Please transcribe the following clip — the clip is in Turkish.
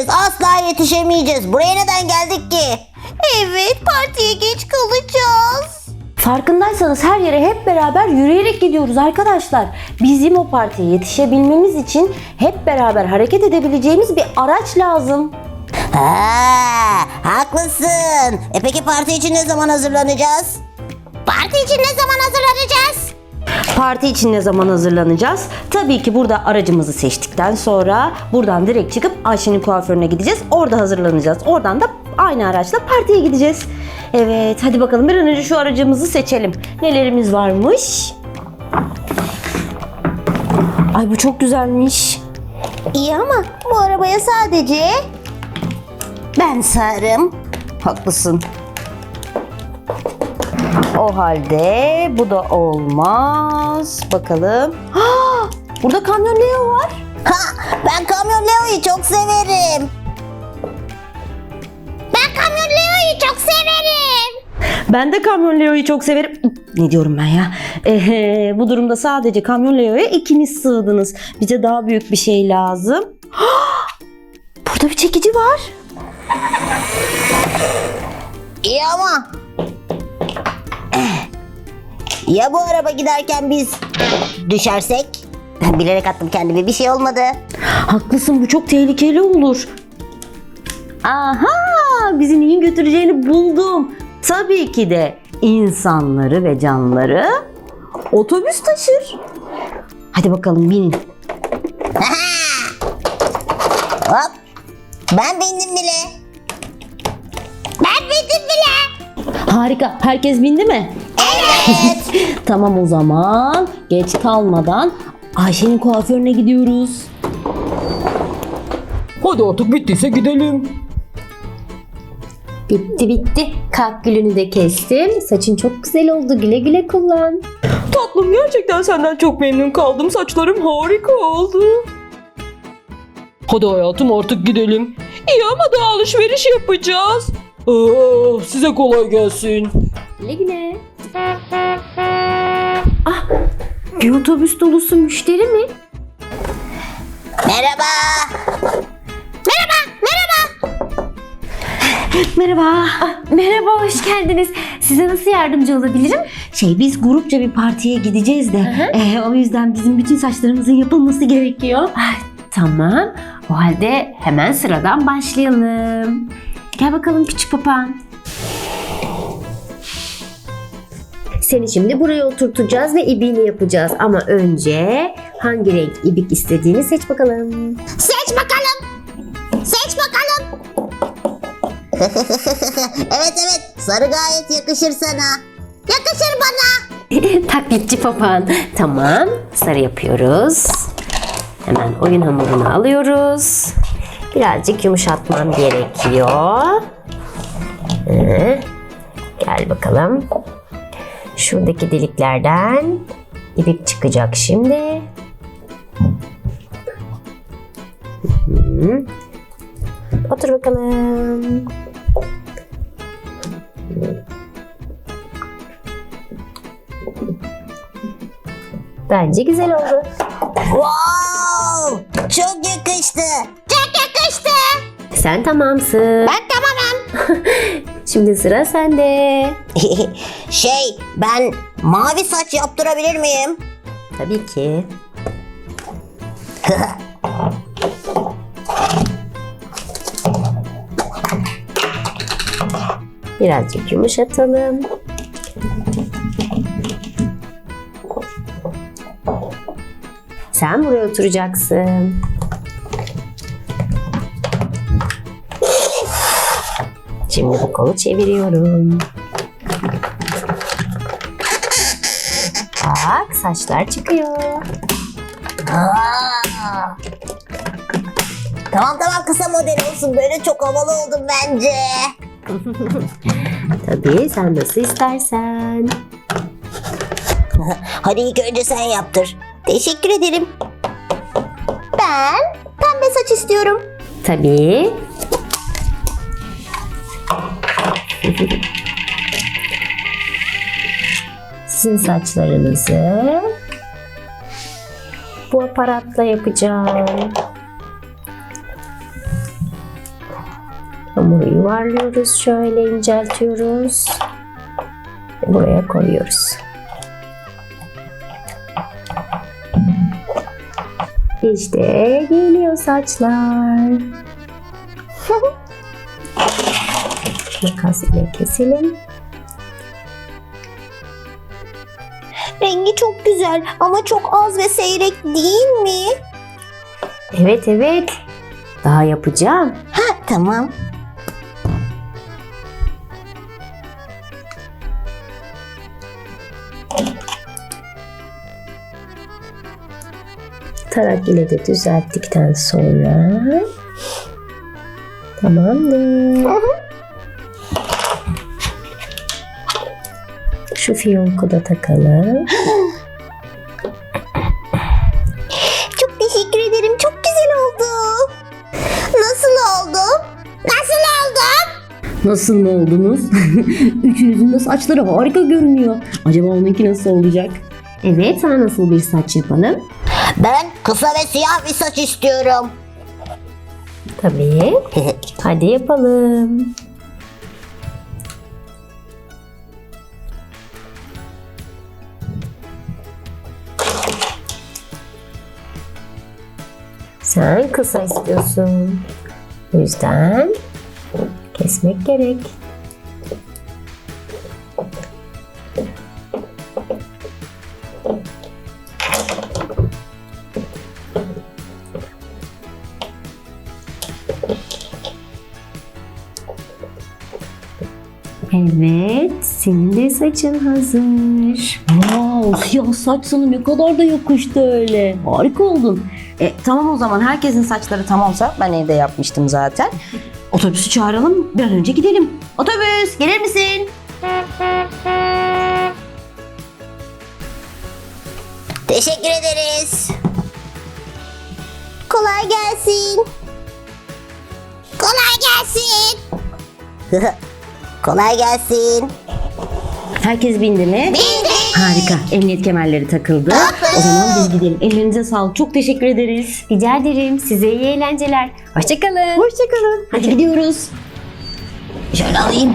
yetişemeyeceğiz. Asla yetişemeyeceğiz. Buraya neden geldik ki? Evet partiye geç kalacağız. Farkındaysanız her yere hep beraber yürüyerek gidiyoruz arkadaşlar. Bizim o partiye yetişebilmemiz için hep beraber hareket edebileceğimiz bir araç lazım. Ha, haklısın. E peki parti için ne zaman hazırlanacağız? Parti için ne? Parti için ne zaman hazırlanacağız? Tabii ki burada aracımızı seçtikten sonra buradan direkt çıkıp Ayşe'nin kuaförüne gideceğiz. Orada hazırlanacağız. Oradan da aynı araçla partiye gideceğiz. Evet hadi bakalım bir an önce şu aracımızı seçelim. Nelerimiz varmış? Ay bu çok güzelmiş. İyi ama bu arabaya sadece ben sığarım. Haklısın. O halde bu da olmaz. Bakalım. Ha, burada kamyon Leo var. Ha, ben Kamyon Leo'yu çok severim. Ben Kamyon Leo'yu çok severim. Ben de kamyon Leo'yu çok severim. Ne diyorum ben ya? Ee, bu durumda sadece kamyon Leo'ya ikiniz sığdınız. Bize daha büyük bir şey lazım. Ha, burada bir çekici var. İyi ama ya bu araba giderken biz düşersek? Bilerek attım kendimi bir şey olmadı. Haklısın bu çok tehlikeli olur. Aha bizi neyin götüreceğini buldum. Tabii ki de insanları ve canları otobüs taşır. Hadi bakalım binin. Hop. Ben bindim bile. Ben bindim bile. Harika. Herkes bindi mi? Evet. Tamam o zaman geç kalmadan Ayşe'nin kuaförüne gidiyoruz. Hadi artık bittiyse gidelim. Bitti bitti. Kalk gülünü de kestim. Saçın çok güzel oldu. Güle güle kullan. Tatlım gerçekten senden çok memnun kaldım. Saçlarım harika oldu. Hadi hayatım artık gidelim. İyi ama daha alışveriş yapacağız. Aa, size kolay gelsin. Güle güle. Ah, bir otobüs dolusu müşteri mi? Merhaba. Merhaba. Merhaba, hoş geldiniz. Size nasıl yardımcı olabilirim? Şey biz grupça bir partiye gideceğiz de eee, o yüzden bizim bütün saçlarımızın yapılması gerekiyor. Tamam. O halde hemen sıradan başlayalım. Gel bakalım küçük papağan. Seni şimdi buraya oturtacağız ve ibiğini yapacağız. Ama önce hangi renk ibik istediğini seç bakalım. Seç bakalım. Seç bakalım. evet evet. Sarı gayet yakışır sana. Yakışır bana. Taklitçi papağan. Tamam. Sarı yapıyoruz. Hemen oyun hamurunu alıyoruz. Birazcık yumuşatmam gerekiyor. Hı. Gel bakalım. Şuradaki deliklerden ipik çıkacak şimdi. Otur bakalım. Bence güzel oldu. Wow. Çok yakıştı. Çok yakıştı. Sen tamamsın. Ben tamamım. Şimdi sıra sende. şey ben mavi saç yaptırabilir miyim? Tabii ki. Birazcık yumuşatalım. Sen buraya oturacaksın. Şimdi bu kolu çeviriyorum. Saçlar çıkıyor. Aa. Tamam tamam kısa model olsun. Böyle çok havalı oldum bence. Tabii sen nasıl istersen. Hadi ilk önce sen yaptır. Teşekkür ederim. Ben pembe saç istiyorum. Tabii. Sizin saçlarınızı bu aparatla yapacağım. Hamuru yuvarlıyoruz. Şöyle inceltiyoruz. Buraya koyuyoruz. İşte geliyor saçlar. Makas ile keselim. Çok güzel ama çok az ve seyrek değil mi? Evet evet. Daha yapacağım. Ha tamam. Tarak ile de düzelttikten sonra tamamdır. Şu fiyonku da takalım. Nasıl mı oldunuz? Üçünüzün de saçları harika görünüyor. Acaba onunki nasıl olacak? Evet, sana nasıl bir saç yapalım? Ben kısa ve siyah bir saç istiyorum. Tabii. Hadi yapalım. Sen kısa istiyorsun. O yüzden kesmek gerek. Evet, senin de saçın hazır. Wow, siyah saç sana ne kadar da yakıştı öyle. Harika oldun. E, tamam o zaman herkesin saçları tamamsa ben evde yapmıştım zaten. Otobüsü çağıralım bir an önce gidelim. Otobüs gelir misin? Teşekkür ederiz. Kolay gelsin. Kolay gelsin. Kolay gelsin. Herkes bindi mi? Bindi. Harika. Emniyet kemerleri takıldı. O zaman biz gidelim. Ellerinize sağlık. Çok teşekkür ederiz. Rica ederim. Size iyi eğlenceler. Hoşçakalın. Hoşçakalın. Hadi gidiyoruz. Şöyle alayım.